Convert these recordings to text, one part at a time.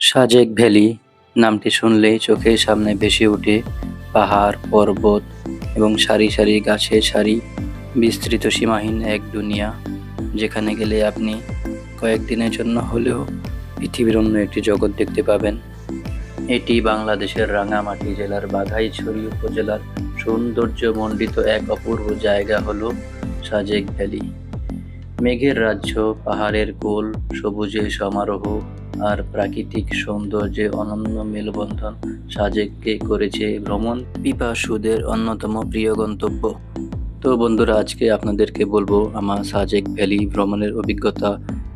Sajek valley নামটি শুনলেই চোখের সামনে ভেসে ওঠে পাহাড়, পর্বত এবং সারি সারি গাছের সারি, বিস্তৃত সীমাহীন এক দুনিয়া। যেখানে গেলে আপনি কয়েকদিনের জন্য হলেও পৃথিবীর অন্য একটি জগৎ দেখতে পাবেন। এটি বাংলাদেশের রাঙামাটি জেলার বাঘাইছড়ি উপজেলার সৌন্দর্যমণ্ডিত এক অপূর্ব জায়গা হলো সাজেক ভ্যালি। মেঘের রাজ্য, পাহাড়ের কোল, সবুজে সমারোহ আর প্রাকৃতিক সৌন্দর্যে অনন্য মেলবন্ধন সাজেককে করেছে ভ্রমণ পিপাসুদের অন্যতম প্রিয় গন্তব্য। তো বন্ধুরা, আজকে আপনাদেরকে বলব আমার সাজেক ভ্যালি ভ্রমণের অভিজ্ঞতা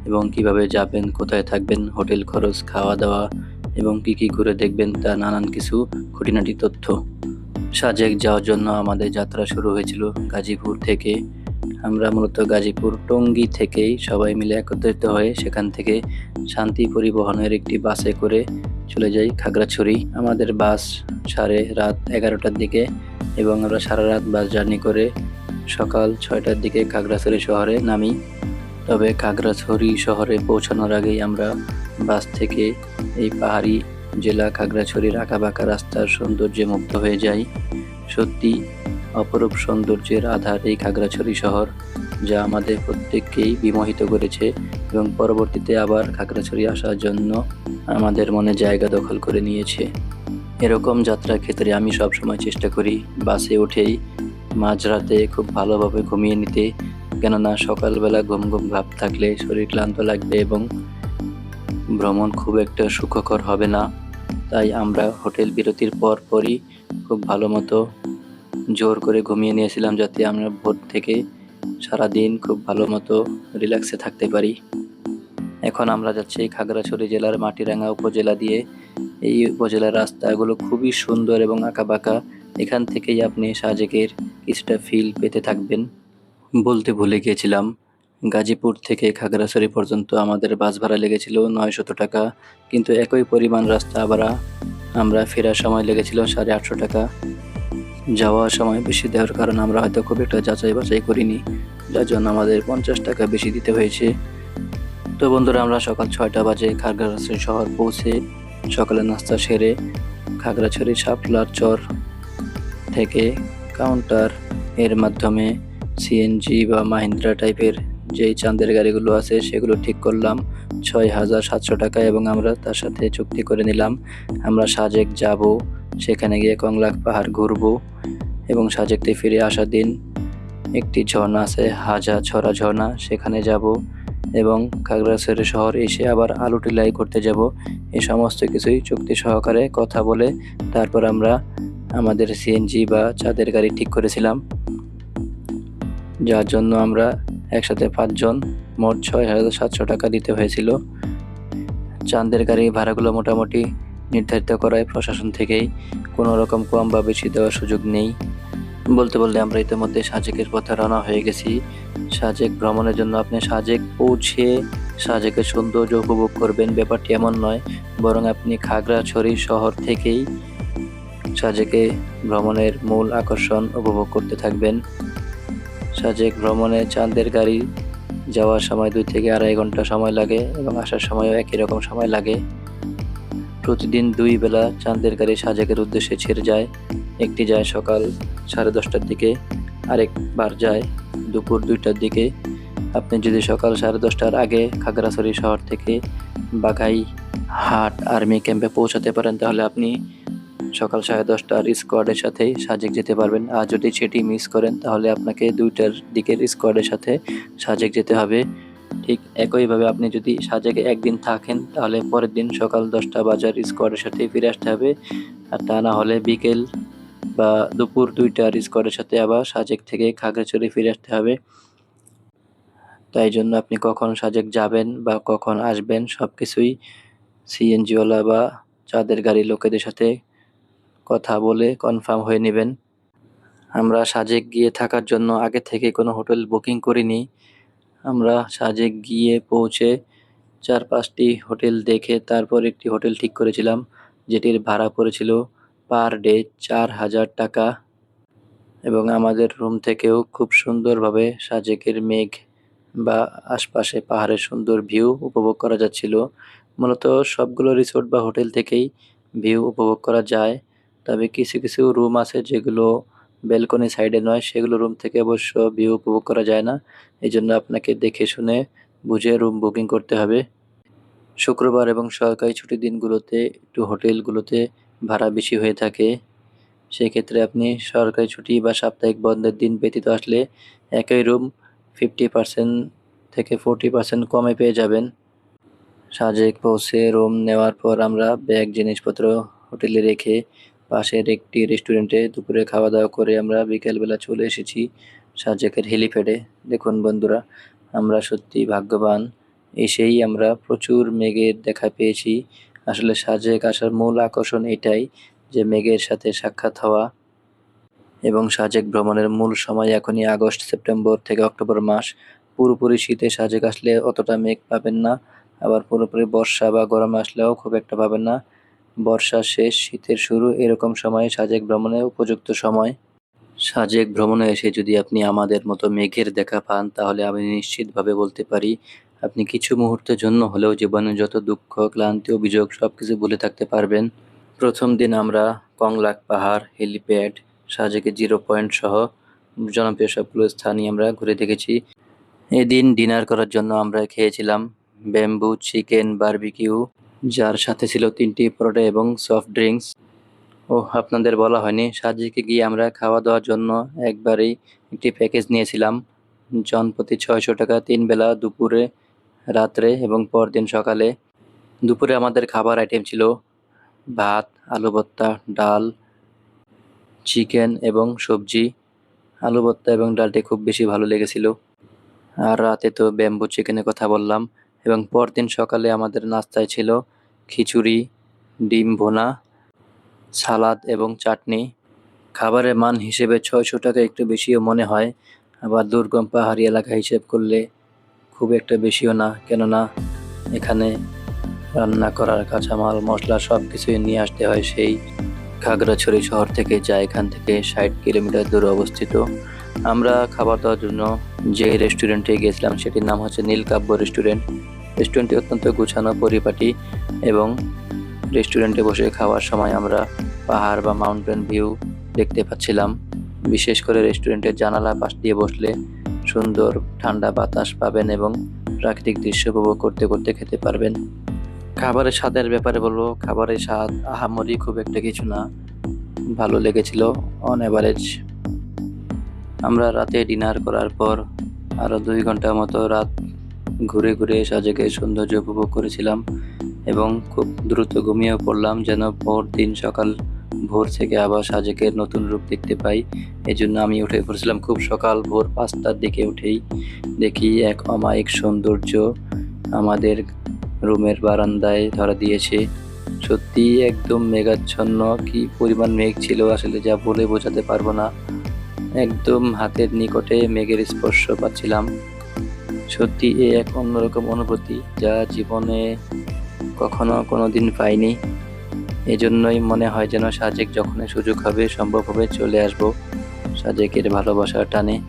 এবং কীভাবে যাবেন, কোথায় থাকবেন, হোটেল খরচ খাওয়া দাওয়া এবং কি কি ঘুরে দেখবেন তা নানান কিছু খুঁটিনাটি তথ্য। সাজেক যাওয়ার জন্য আমাদের যাত্রা শুরু হয়েছিল গাজীপুর থেকে আমরা মূলত গাজীপুর টঙ্গী থেকেই সবাই মিলে একত্রিত হয়ে সেখান থেকে শান্তি পরিবহনের একটি বাসে করে চলে যাই খাগড়াছড়ি। আমাদের বাস সাড়ে রাত এগারোটার দিকে এবং আমরা সারা রাত বাস জার্নি করে সকাল ছয়টার দিকে খাগড়াছড়ি শহরে নামি। তবে খাগড়াছড়ি শহরে পৌঁছানোর আগেই আমরা বাস থেকে এই পাহাড়ি জেলা খাগড়াছড়ির আঁকাবাঁকা রাস্তার সৌন্দর্যে মুগ্ধ হয়ে যাই। সত্যি অপরূপ সৌন্দর্যের আধার এই খাগড়াছড়ি শহর, যা আমাদের প্রত্যেককেই বিমোহিত করেছে এবং পরবর্তীতে আবার খাগড়াছড়ি আসার জন্য আমাদের মনে জায়গা দখল করে নিয়েছে। এরকম যাত্রার ক্ষেত্রে আমি সবসময় চেষ্টা করি বাসে উঠেই মাঝরাতে খুব ভালোভাবে ঘুমিয়ে নিতে, কেননা সকালবেলা ঘুম ঘুম ভাব থাকলে শরীর ক্লান্ত লাগবে এবং ভ্রমণ খুব একটা সুখকর হবে না। তাই আমরা হোটেল বিরতির পর পরই খুব ভালো মতো জোর করে ঘুমিয়ে নিয়েছিলাম যাতে আমরা ভোর থেকে সারাদিন খুব ভালো মতো রিল্যাক্সে থাকতে পারি। এখন আমরা যাচ্ছি খাগড়াছড়ি জেলার মাটিরাঙ্গা উপজেলা দিয়ে। এই উপজেলার রাস্তাগুলো খুবই সুন্দর এবং আঁকাবাঁকা। এখান থেকেই আপনি সাজেকের কিছুটা ফিল পেতে থাকবেন। বলতে ভুলে গিয়েছিলাম, গাজীপুর থেকে খাগড়াছড়ি পর্যন্ত আমাদের বাস ভাড়া লেগেছিল নয়শত টাকা। কিন্তু একই পরিমাণ রাস্তা আবার আমরা ফেরার সময় লেগেছিল সাড়ে আটশো টাকা। যাওয়ার সময় বেশি দেওয়ার কারণ আমরা হয়তো খুব একটা যাচাই বাছাই করিনি, যার জন্য আমাদের পঞ্চাশ টাকা বেশি দিতে হয়েছে। তো বন্ধুরা, আমরা সকাল ছয়টা বাজে খাগড়াছড়ি শহর পৌঁছে সকালে নাস্তা সেরে খাগড়াছড়ি শাপলার চর থেকে কাউন্টার এর মাধ্যমে সিএনজি বা মাহিন্দ্রা টাইপের যেই চাঁদের গাড়িগুলো আছে, সেগুলো ঠিক করলাম। ছয় হাজার সাতশো টাকা এবং আমরা তার সাথে চুক্তি করে নিলাম। আমরা সাজেক যাব। সেখানে গিয়ে কংলাক পাহাড় ঘুরবো এবং সাজেকতে ফিরে আসার দিন। একটি ঝর্ণা আছে, হাজা ছড়া ঝর্ণা, সেখানে যাব এবং খাগড়াছড়ি শহর এসে আবার আলু টিলাই করতে যাব। এই সমস্ত কিছুই চুক্তি সহকারে কথা বলে তারপর আমরা আমাদের সিএনজি বা চাঁদের গাড়ি ঠিক করেছিলাম। যার জন্য আমরা একসাথে পাঁচজন মোট ছয় হাজার সাতশো টাকা দিতে হয়েছিল। চাঁদের গাড়ি ভাড়াগুলো মোটামুটি নির্ধারিত করায় প্রশাসন থেকেই কোনো রকম কম বা বেশি দেওয়ার সুযোগ নেই। বলতে বলতে আমরা ইতিমধ্যে সাজেকের পথে রওনা হয়ে গেছি। সাজেক ভ্রমণের জন্য আপনি সাজেক পৌঁছে সাজেকের সৌন্দর্য উপভোগ করবেন। ব্যাপারটি এমন নয়, বরং আপনি খাগড়াছড়ি শহর থেকেই সাজেকে ভ্রমণের মূল আকর্ষণ উপভোগ করতে থাকবেন। সাজেক ভ্রমণে চাঁদের গাড়ি যাওয়ার সময় দুই থেকে আড়াই ঘণ্টা সময় লাগে এবং আসার সময়ও একই রকম সময় লাগে। প্রতিদিন দুই বেলা চাঁদের গাড়ি সাজেকের উদ্দেশ্যে ছেড়ে যায়, একটি যায় সকাল সাড়ে দশটার দিকে আরেকবার যায় দুপুর দুইটার দিকে। আপনি যদি সকাল সাড়ে দশটার আগে খাগড়াছড়ি শহর থেকে বাঘাই হাট আর্মি ক্যাম্পে পৌঁছাতে পারেন, তাহলে আপনি সকাল সাড়ে দশটার স্কোয়াডের সাথেই সাজেক যেতে পারবেন। আর যদি সেটি মিস করেন, তাহলে আপনাকে দুইটার দিকের স্কোয়াডের সাথে সাজেক যেতে হবে। ঠিক একইভাবে আপনি যদি সাজেকে একদিন থাকেন, তাহলে পরের দিন সকাল দশটা বাজার স্কোয়াডের সাথে ফিরে আসতে হবে। আর তা না হলে বিকেল বা দুপুর দুইটার স্কোয়াডের সাথে আবার সাজেক থেকে খাগড়াছড়ি ফিরে আসতে হবে। তাই জন্য আপনি কখন সাজেক যাবেন বা কখন আসবেন সব কিছুই সিএনজিওয়ালা বা চাঁদের গাড়ি লোকেদের সাথে কথা বলে কনফার্ম হয়ে নেবেন। আমরা সাজেক গিয়ে থাকার জন্য আগে থেকে কোনো হোটেল বুকিং করিনি। আমরা সাজেক গিয়ে পৌঁছে চার পাঁচটি হোটেল দেখে তারপর একটি হোটেল ঠিক করেছিলাম, যেটির ভাড়া পড়েছিল পার ডে চার হাজার টাকা। এবং আমাদের রুম থেকেও খুব সুন্দরভাবে সাজেকের মেঘ বা আশপাশে পাহাড়ের সুন্দর ভিউ উপভোগ করা যাচ্ছিল। মূলত সবগুলো রিসোর্ট বা হোটেল থেকেই ভিউ উপভোগ করা যায়, তবে কিছু কিছু রুম আছে যেগুলো ব্যালকনি সাইডে নয়, সেগুলো রুম থেকে অবশ্য ভিউ উপভোগ করা যায় না। এই জন্য আপনাকে দেখে শুনে বুঝে রুম বুকিং করতে হবে। শুক্রবার এবং সরকারি ছুটির দিনগুলোতে একটু হোটেলগুলোতে ভাড়া বেশি হয়ে থাকে। সেক্ষেত্রে আপনি সরকারি ছুটি বা সাপ্তাহিক বন্ধের দিন ব্যতীত আসলে একই রুম ফিফটি পার্সেন্ট থেকে ফোরটি পার্সেন্ট কমে পেয়ে যাবেন। সাজেক পৌঁছে রুম নেওয়ার পর আমরা ব্যাগ জিনিসপত্র হোটেলে রেখে পাশের একটি রেস্টুরেন্টে দুপুরে খাওয়া দাওয়া করে আমরা বিকেলবেলা চলে এসেছি সাজেকের হেলিপ্যাডে দেখুন বন্ধুরা, আমরা সত্যি ভাগ্যবান। এসেই আমরা প্রচুর মেঘের দেখা পেয়েছি। আসলে সাজেক আসার মূল আকর্ষণ এটাই যে মেঘের সাথে সাক্ষাৎ হওয়া এবং সাজেক ভ্রমণের মূল সময় এখনই আগস্ট, সেপ্টেম্বর থেকে অক্টোবর মাস। পুরোপুরি শীতে সাজেক আসলে অতটা মেঘ পাবেন না। আবার পুরোপুরি বর্ষা বা গরম আসলেও খুব একটা পাবেন না। বর্ষা শেষ, শীতের শুরু, এরকম সময়ে সাজেক ভ্রমণে উপযুক্ত সময়। সাজেক ভ্রমণে এসে যদি আপনি আমাদের মতো মেঘের দেখা পান, তাহলে আমি নিশ্চিতভাবে বলতে পারি, আপনি কিছু মুহূর্তের জন্য হলেও জীবনে যত দুঃখ, ক্লান্তি, অভিযোগ সব কিছু ভুলে থাকতে পারবেন। প্রথম দিন আমরা কংলাক পাহাড়, হেলিপ্যাড সাজেকে জিরো পয়েন্ট সহ জনপ্রিয় সবগুলো স্থানই আমরা ঘুরে দেখেছি। এদিন ডিনার করার জন্য আমরা খেয়েছিলাম ব্যাম্বু, চিকেন, বারবিকিউ যার সাথে ছিল তিনটি পরোটা এবং সফট ড্রিঙ্কস ও আপনাদের বলা হয়নি। সাজিকে গিয়ে আমরা খাওয়া দাওয়ার জন্য একবারেই একটি প্যাকেজ নিয়েছিলাম। জনপ্রতি ছয়শো টাকা তিন বেলা দুপুরে, রাত্রে এবং পরদিন সকালে। দুপুরে আমাদের খাবার আইটেম ছিল ভাত আলু ভর্তা ডাল, চিকেন এবং সবজি। আলু ভর্তা এবং ডালটি খুব বেশি ভালো লেগেছিল। আর রাতে তো ব্যাম্বু চিকেনের কথা বললাম। এবং পরদিন সকালে আমাদের নাস্তায় ছিল খিচুড়ি, ডিম ভোনা, সালাদ এবং চাটনি। খাবারের মান হিসেবে ছয়শো টাকা একটু বেশিও মনে হয়, আবার দুর্গম পাহাড়ি এলাকা হিসেব করলে খুব একটা বেশিও না। কেননা, এখানে রান্না করার কাঁচামাল, মশলা সব কিছুই নিয়ে আসতে হয় সেই খাগড়াছড়ি শহর থেকে, যা এখান থেকে ষাট কিলোমিটার দূরে অবস্থিত। আমরা খাবার দাওয়ার জন্য যে রেস্টুরেন্টে গেছিলাম সেটির নাম হচ্ছে নীলকাব্য রেস্টুরেন্ট রেস্টুরেন্টটি অত্যন্ত গুছানো, পরিপাটি এবং রেস্টুরেন্টে বসে খাওয়ার সময় আমরা পাহাড় বা মাউন্টেন ভিউ দেখতে পাচ্ছিলাম। বিশেষ করে রেস্টুরেন্টের জানালা পাশ দিয়ে বসলে সুন্দর ঠান্ডা বাতাস পাবেন এবং প্রাকৃতিক দৃশ্য উপভোগ করতে করতে খেতে পারবেন। খাবারের স্বাদের ব্যাপারে বলব, খাবারের স্বাদ আহামরি খুব একটা কিছু না। ভালো লেগেছিল অন অ্যাভারেজ আমরা রাতে ডিনার করার পর আরও দুই ঘণ্টা মতো রাত ঘুরে ঘুরে সাজেকের সৌন্দর্য উপভোগ করেছিলাম এবং খুব দ্রুত ঘুমিয়েও পড়লাম যেন ভোর দিন সকাল ভোর থেকে আবার সাজেকের নতুন রূপ দেখতে পাই। এই জন্য আমি উঠে পড়েছিলাম খুব সকাল ভোর পাঁচটার দিকে উঠেই দেখি এক অমায়িক সৌন্দর্য আমাদের রুমের বারান্দায় ধরা দিয়েছে। সত্যি একদম মেঘাচ্ছন্ন, কি পরিমাণ মেঘ ছিল আসলে যা বলে বোঝাতে পারব না। একদম হাতের নিকটে মেঘের স্পর্শ পাচ্ছিলাম। সত্যি এ এক অন্যরকম অনুভূতি যা জীবনে কখনো কোনো দিন পাইনি। এজন্যই মনে হয় যেন সাজেক যখনই সুযোগ হবে, সম্ভব হবে চলে আসব সাজেকের ভালোবাসার টানে।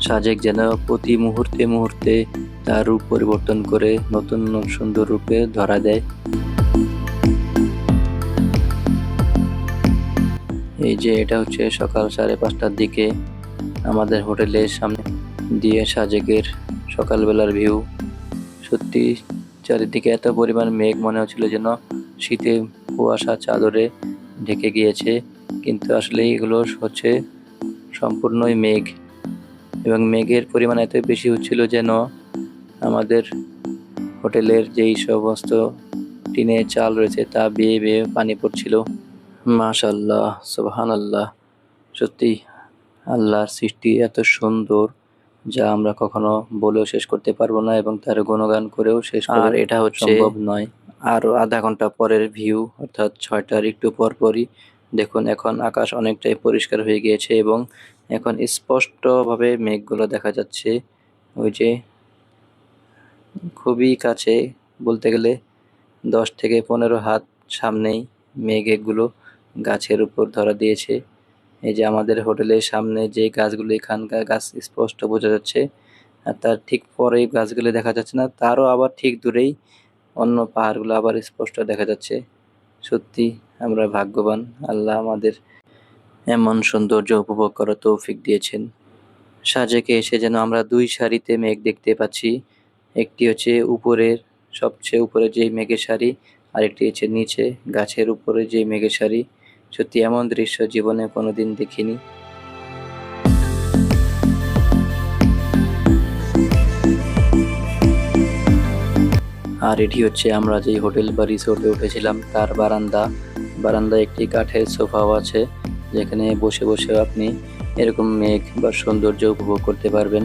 সাজেক যেন প্রতি মুহূর্তে মুহূর্তে তার রূপ পরিবর্তন করে নতুন সুন্দর রূপে ধরা দেয়। এই যে এটা হচ্ছে সকাল সাড়ে পাঁচটার দিকে আমাদের হোটেলের সামনে দিয়ে সাজেকের সকালবেলার ভিউ। সত্যি চারিদিকে এত পরিমাণ মেঘ মনে হচ্ছিল যেন শীতে কুয়াশা চাদরে ঢেকে গিয়েছে, কিন্তু আসলে এগুলো হচ্ছে সম্পূর্ণই মেঘ। এবং মেঘের পরিমাণ এত বেশি হচ্ছিল যেন আমাদের হোটেলের যেই সমস্ত টিনে চাল রয়েছে তা বেয়ে বেয়ে পানি পড়ছিল। মাশাল্লাহ সুবহান আল্লাহ সত্যি আল্লাহর সৃষ্টি এত সুন্দর যা আমরা কখনো বলেও শেষ করতে পারব না এবং তার গুণগান করেও শেষ আর এটা হচ্ছে সম্ভব নয়। আরও আধা ঘণ্টা পরের ভিউ অর্থাৎ ছয়টার একটু পর পরই। দেখুন এখন আকাশ অনেকটাই পরিষ্কার হয়ে গিয়েছে এবং এখন স্পষ্টভাবে মেঘগুলো দেখা যাচ্ছে। ওই যে খুবই কাছে বলতে গেলে দশ থেকে পনেরো হাত সামনেই মেঘগুলো গাছের উপর ধরা দিয়েছে। এই যে আমাদের হোটেলের সামনে যে গাছগুলো, এখানকার গাছ স্পষ্ট বোঝা যাচ্ছে। আর তার ঠিক পরেই গাছগুলো দেখা যাচ্ছে না, তারও আবার ঠিক দূরেই অন্য পাহাড়গুলো আবার স্পষ্ট দেখা যাচ্ছে। সত্যি, আমরা ভাগ্যবান, আল্লাহ আমাদের এমন সৌন্দর্য উপভোগ করার তৌফিক দিয়েছেন। সাজেকে এসে যেন আমরা দুই সারিতে মেঘ দেখতে পাচ্ছি। একটি হচ্ছে উপরের, সবচেয়ে উপরে যেই মেঘের সারি, আরেকটি হচ্ছে নিচে, গাছের উপরে যেই মেঘের সারি। সত্যি এমন দৃশ্য জীবনে কোনোদিন দেখিনি। আর এটি হচ্ছে আমরা যেই হোটেল বা রিসোর্টে উঠেছিলাম, তার বারান্দা। বারান্দায় একটি কাঠের সোফাও আছে, যেখানে বসে বসে আপনি এরকম মেঘ বা সৌন্দর্য উপভোগ করতে পারবেন।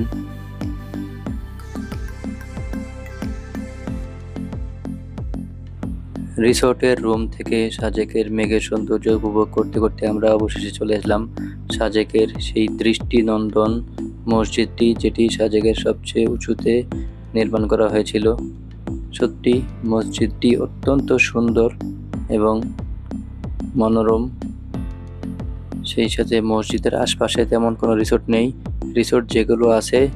রিসোর্টের রুম থেকে সাজেকের মেঘের সৌন্দর্য উপভোগ করতে করতে আমরা অবশেষে চলে আসলাম সাজেকের সেই দৃষ্টিনন্দন মসজিদটি, যেটি সাজেকের সবচেয়ে উঁচুতে নির্মাণ করা হয়েছিল। সত্যি, মসজিদটি অত্যন্ত সুন্দর এবং মনোরম। সেই সাথে মসজিদের আশপাশে তেমন কোনো রিসোর্ট নেই। রিসোর্ট যেগুলো আছে,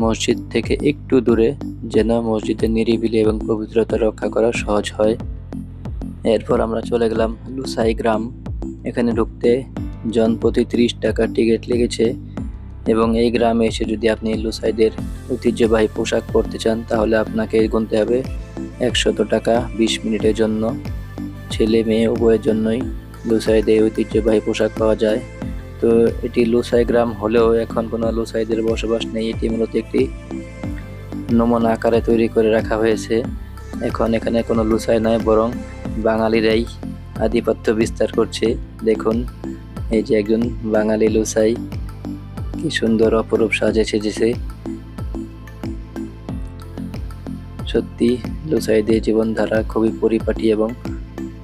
মসজিদ থেকে একটু দূরে, যেন মসজিদের নিরিবিলি এবং পবিত্রতা রক্ষা করা সহজ হয়। এরপর আমরা চলে গেলাম লুসাই গ্রাম। এখানে ঢুকতে জন প্রতি ত্রিশ টাকা টিকিট লেগেছে এবং এই গ্রামে এসে যদি আপনি লুসাইদের ঐতিহ্যবাহী পোশাক পরতে চান, তাহলে আপনাকে গুনতে হবে একশত টাকা বিশ মিনিটের জন্য। ছেলে মেয়ে উভয়ের জন্যই লুসাইদের ঐতিহ্যবাহী পোশাক পাওয়া যায়। তো এটি লুসাই গ্রাম হলেও এখন কোনো লুসাইদের বসবাস নেই। এটি মূলত একটি নমুনা আকারে তৈরি করে রাখা হয়েছে। এখন এখানে কোনো লুসাই নয় বরং বাঙালিরাই আধিপত্য বিস্তার করছে। দেখুন, এই যে একজন বাঙালি লুসাই কি সুন্দর অপরূপ সাজে সেজেছে। সত্যি লুসাইদের জীবনধারা খুবই পরিপাটি এবং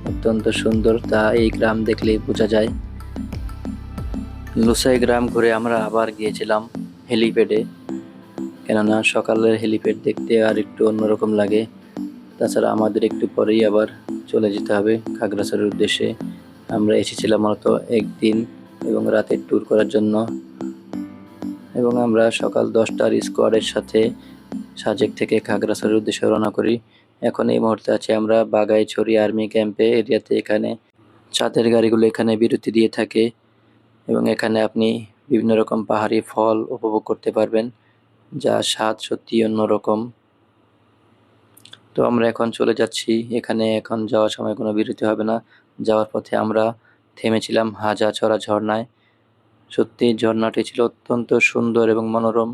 অত্যন্ত সুন্দর, তা এই গ্রাম দেখলেই বোঝা যায়। লুসাই গ্রাম ঘুরে আমরা আবার গিয়েছিলাম হেলিপ্যাডে। কেননা সকালের হেলিপ্যাড দেখতে আর একটু অন্যরকম লাগে। তাছাড়া আমাদের একটু পরেই আবার চলে যেতে হবে খাগড়াছড়ির উদ্দেশ্যে। আমরা এসেছিলাম মূলত একদিন এবং রাতের ট্যুর করার জন্য। এবং আমরা সকাল দশটার স্কোয়াডের সাথে সাজেক থেকে খাগড়াছড়ির উদ্দেশ্যে রওনা করি। এখন এই মুহূর্তে আছি আমরা বাগাইছড়ি আর্মি ক্যাম্পে। এরিয়াতে এখানে চাঁদের গাড়িগুলো এখানে বিরতি দিয়ে থাকে এবং এখানে আপনি বিভিন্ন রকম পাহাড়ি ফল উপভোগ করতে পারবেন, যা স্বাদ সত্যি অন্যরকম। তো আমরা এখন চলে যাচ্ছি। এখানে এখন যাওয়ার সময় কোনো বিরতি হবে না। যাওয়ার পথে আমরা থেমেছিলাম হাজা ছড়া ঝর্ণায়। সত্যি ঝর্ণাটি ছিল অত্যন্ত সুন্দর এবং মনোরম।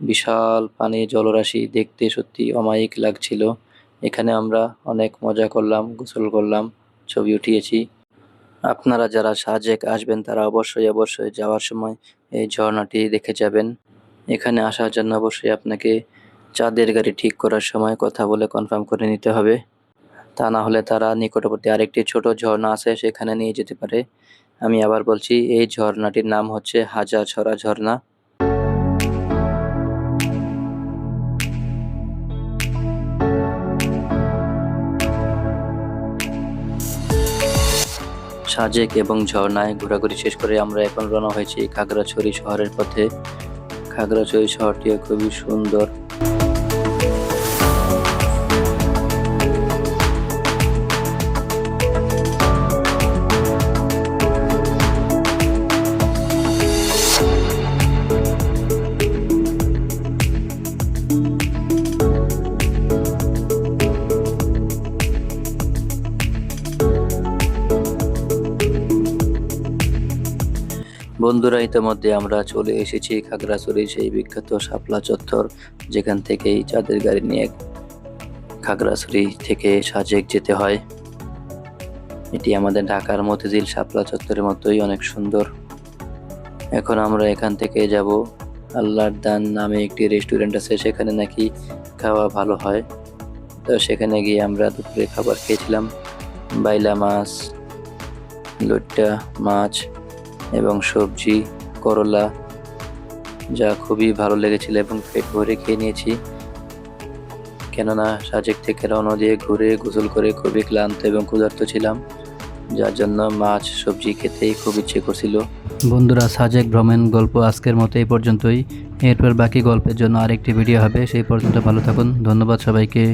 বিশাল পানি জলরাশি দেখতে সত্যি অমায়িক লাগছিল। এখানে আমরা অনেক মজা করলাম, গোসল করলাম, ছবি উঠিয়েছি। আপনারা যারা সাজেক আসবেন, তারা অবশ্যই অবশ্যই যাওয়ার সময় এই ঝর্ণাটি দেখে যাবেন। এখানে আসার জন্য অবশ্যই আপনাকে চাঁদের গাড়ি ঠিক করার সময় কথা বলে কনফার্ম করে নিতে হবে। তা না হলে তারা নিকটবর্তী আরেকটি ছোট ঝর্ণা আছে, সেখানে নিয়ে যেতে পারে। আমি আবার বলছি, এই ঝর্ণাটির নাম হচ্ছে হাজা ছড়া ঝর্ণা। সাজেক এবং ঝর্ণায় ঘোরাঘুরি শেষ করে আমরা এখন রওনা হয়েছি খাগড়াছড়ি শহরের পথে। খাগড়াছড়ি শহরটিও খুবই সুন্দর। বন্ধুরা, ইতিমধ্যে আমরা চলে এসেছি খাগড়াছড়ি সেই বিখ্যাত শাপলা চত্বর, যেখান থেকেই চাঁদের গাড়ি নিয়ে খাগড়াছড়ি থেকে সাজেক যেতে হয়। এটি আমাদের ঢাকার মতিঝিল শাপলা চত্বরের মতোই অনেক সুন্দর। এখন আমরা এখান থেকে যাব। আল্লাহর দান নামে একটি রেস্টুরেন্ট আছে, সেখানে নাকি খাওয়া ভালো হয়। তো সেখানে গিয়ে আমরা দুপুরে খাবার খেয়েছিলাম। বাইলা মাছ লইট্টা মাছ এবং সবজি, করলা, যা খুবই ভালো লেগেছিল এবং পেট ভরে খেয়ে নিয়েছি। কেননা সাজেক থেকে রওনা দিয়ে ঘুরে গোসল করে খুবই ক্লান্ত এবং ক্ষুধার্ত ছিলাম, যার জন্য মাছ, সবজি খেতেই খুব ইচ্ছে করছিল। বন্ধুরা, সাজেক ভ্রমণ গল্প আজকের মতো এই পর্যন্তই। এরপর বাকি গল্পের জন্য আরেকটি ভিডিও হবে, সেই পর্যন্ত ভালো থাকুন, ধন্যবাদ সবাইকে।